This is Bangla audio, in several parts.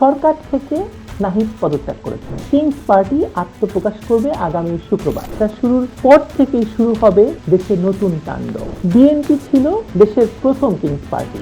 সরকার থেকে নাহিদ পদত্যাগ করেছেন কিংস পার্টি আত্মপ্রকাশ করবে আগামী শুক্রবার। তা শুরুর পর থেকেই শুরু হবে দেশের নতুন তাণ্ডব। বিএনপি ছিল দেশের প্রথম কিংস পার্টি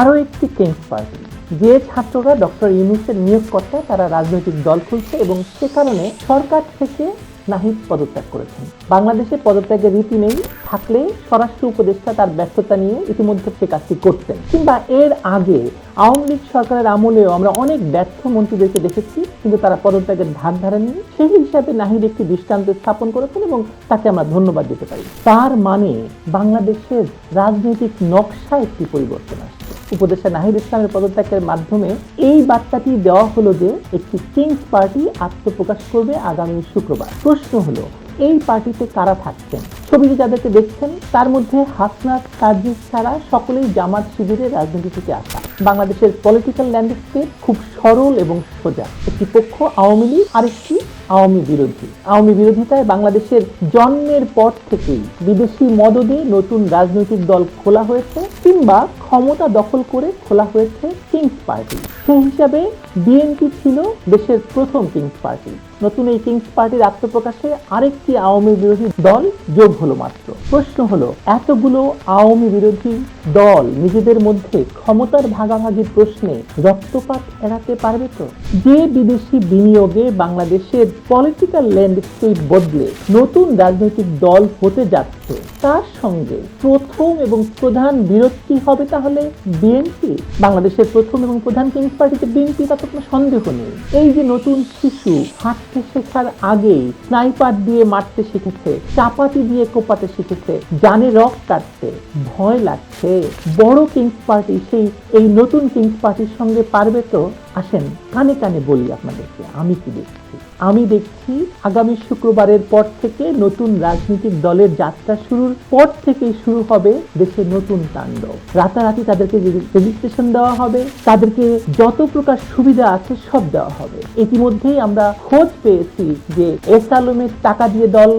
আরও একটি কিংস পার্টি যে ছাত্ররা ডক্টর ইউনুসের নিয়োগকর্তা তারা রাজনৈতিক দল খুলছে এবং সে কারণে সরকার থেকে নাহিদ পদত্যাগ করেছেন। বাংলাদেশে পদত্যাগের রীতি নেই থাকলে স্বরাষ্ট্র উপদেষ্টা তার ব্যস্ততা নিয়ে ইতিমধ্যে সে কাজটি করতেন। কিংবা এর আগে আওয়ামী লীগ সরকারের আমলেও আমরা অনেক ব্যর্থ মন্ত্রীদেরকে দেখেছি, কিন্তু তারা পদত্যাগের ধার ধারেননি সেই হিসাবে নাহিদ একটি দৃষ্টান্ত স্থাপন করেছেন এবং তাকে আমরা ধন্যবাদ দিতে পারি। তার মানে বাংলাদেশের রাজনৈতিক নকশা একটি পরিবর্তন আসছে। উপদেষ্টা নাহিদ ইসলামের পদত্যাগের মাধ্যমে এই বার্তাটি দেওয়া হলো যে একটি চেঞ্জ পার্টি আত্মপ্রকাশ করবে আগামী শুক্রবার। প্রশ্ন হলো, এই পার্টিতে কারা থাকছেন? ছবিতে যাদেরকে দেখছেন, তার মধ্যে হাসনাত সার্জিস ছাড়া সকলেই জামাত শিবিরের রাজনীতি থেকে আসা। বাংলাদেশের পলিটিক্যাল ল্যান্ডস্কেপ খুব সরল এবং সোজা। একটি পক্ষ আওয়ামী লীগ, আরেকটি আওয়ামী বিরোধী। আওয়ামী বিরোধিতায় বাংলাদেশের জন্মের পর থেকেই বিদেশি মদদে নতুন রাজনৈতিক দল খোলা হয়েছে কিংবা ক্ষমতা দখল করে খোলা হয়েছে কিংস পার্টি সেই হিসাবে বিএনপি ছিল দেশের প্রথম কিংস পার্টি নতুন এই কিংস পার্টির আত্মপ্রকাশে আরেকটি আওয়ামী বিরোধী দল যোগ হলো মাত্র। প্রশ্ন হলো এতগুলো আওয়ামী বিরোধী দল নিজেদের মধ্যে ক্ষমতার ভাগাভাগি প্রশ্নে রক্তপাত এড়াতে পারবে তো? যে বিদেশি বিনিয়োগে বাংলাদেশের পলিটিক্যাল ল্যান্ডস্কেপ বদলে নতুন রাজনৈতিক দল হতে যাচ্ছে, তার সঙ্গে প্রথম এবং প্রধান বিরোধী হবে তাহলে বিএনপি? বাংলাদেশের প্রথম এবং প্রধান কিংস পার্টিতে বিএনপি তাতে কোনো সন্দেহ নেই। এই যে নতুন শিশু হাঁটতে শেখার আগেই স্নাইপার দিয়ে মারতে শিখেছে, চাপাতি দিয়ে কোপাতে শিখেছে, জানে রক কাটতে, ভয় লাগছে বড় কিংস পার্টি সেই এই নতুন কিংস পার্টির সঙ্গে পারবে তো? আসেন, কানে কানে বলি আপনাদেরকে, আমি কি দেখছি? আমি দেখছি আগামী শুক্রবারের পর থেকে নতুন রাজনৈতিক দলের যাত্রা শুরুর পর থেকেই শুরু হবে দেশের নতুন তাণ্ডব। রাতারাতি তাদেরকে রেজিস্ট্রেশন দেওয়া হবে, তাদেরকে যত প্রকার সুবিধা আছে সব দেওয়া হবে। ইতিমধ্যেই আমরা খোঁজ পেয়েছি যে এস আলমের টাকা দিয়ে দল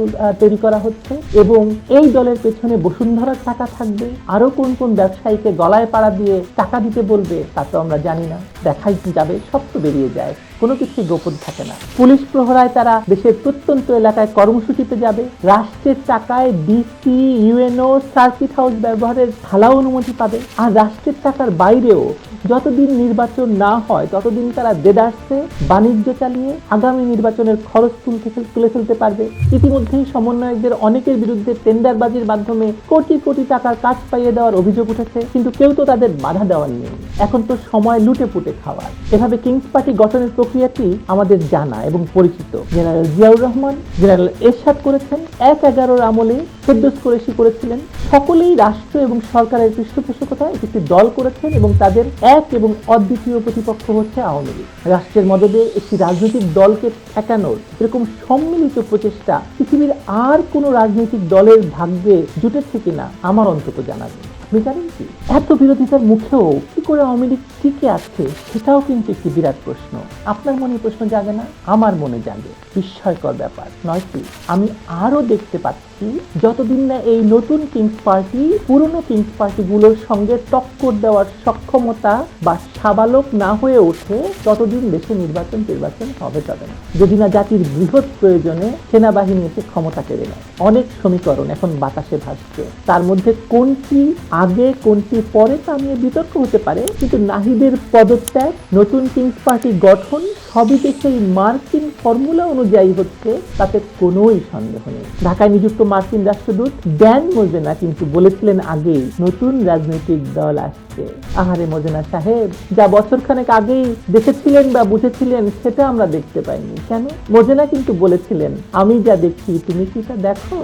তৈরি করা হচ্ছে এবং এই দলের পেছনে বসুন্ধরার টাকা থাকবে। আরও কোন কোন ব্যবসায়ীকে গলায় পাড়া দিয়ে টাকা দিতে বলবে তা তো আমরা জানি না। দেখাই যাবে সব তো বেরিয়ে যায়। কোনো কিছু গোপন থাকে না। পুলিশ প্রহরায় তারা দেশের প্রত্যন্ত এলাকায় কর্মসূচিতে যাবে। রাষ্ট্রের টাকায় ডিসি ইউএনও সার্কিট হাউস ব্যবহারের ঢালা অনুমতি পাবে। আর রাষ্ট্রের টাকার বাইরেও যতদিন নির্বাচন না হয়, ততদিন তারা দেদার্সে বাণিজ্য চালিয়ে আগামী নির্বাচনের খরচ তুলতে তুলে ফেলতে পারবে। ইতিমধ্যেই সমন্বয়কদের অনেকের বিরুদ্ধে টেন্ডারবাজির মাধ্যমে কোটি কোটি টাকার কাজ পাইয়ে দেওয়ার অভিযোগ উঠেছে, কিন্তু কেউ তো তাদের বাধা দেওয়ার নেই। এখন তো সময় লুটে পুটে খাওয়ার। এভাবে কিংস পার্টি গঠনের প্রক্রিয়াটি আমাদের জানা এবং পরিচিত। জেনারেল জিয়াউর রহমান, জেনারেল এরশাদ করেছেন, এক এগারোর আমলে ফেরদোস কুরেশি করেছিলেন। সকলেই রাষ্ট্র এবং সরকারের পৃষ্ঠপোষকতায় একটি দল করেছেন এবং তাদের এক এবং অদ্বিতীয় প্রতিপক্ষ হচ্ছে আওয়ামী লীগ। রাষ্ট্রের মদদে একটি রাজনৈতিক দলকে ঠেকানোর এরকম সম্মিলিত প্রচেষ্টা পৃথিবীর আর কোনো রাজনৈতিক দলের ভাগ্যে জুটেছে কিনা, আমার অন্তত জানা নেই। আপনি জানেন কি? এত বিরোধিতার মুখেও কি করে আওয়ামী লীগ টিকে আছে সেটাও কিন্তু একটি বিরাট প্রশ্ন। আপনার মনে প্রশ্ন জাগে না? আমার মনে জাগে। বিস্ময়কর ব্যাপার। নয় কি? আমি আরও দেখতে পাচ্ছি যতদিন না এই নতুন কিংস পার্টি পুরনো কিংস পার্টিগুলোর সঙ্গে টক্কর দেওয়ার সক্ষমতা বা সাবালক না হয়ে ওঠে, ততদিন দেশে নির্বাচন নির্বাচন হবে যাবে না। যদি না জাতির বৃহৎ প্রয়োজনে সেনাবাহিনী এসে ক্ষমতা কেড়ে নেয়। অনেক সমীকরণ এখন বাতাসে ভাসছে। তার মধ্যে কোনটি আগে, কোনটি পরে তা নিয়ে বিতর্ক হতে পারে। কিন্তু নাহিদের পদত্যাগ, নতুন কিংস পার্টি গঠন সবই দেখে এই মার্কিন ফর্মুলা অনুযায়ী হচ্ছে, তাতে কোনোই সন্দেহ নেই। ঢাকায় নিযুক্ত মার্কিন রাষ্ট্রদূত ড্যান মোজেনা কিন্তু বলেছিলেন আগেই নতুন রাজনৈতিক দল আসছে। আহারে মোজেনা সাহেব, যা বছরখানেক আগেই দেখেছিলেন বা বুঝেছিলেন, সেটা আমরা দেখতে পাইনি। কেন? মোজেনা কিন্তু বলেছিলেন, আমি যা দেখছি, তুমি কি তা দেখো?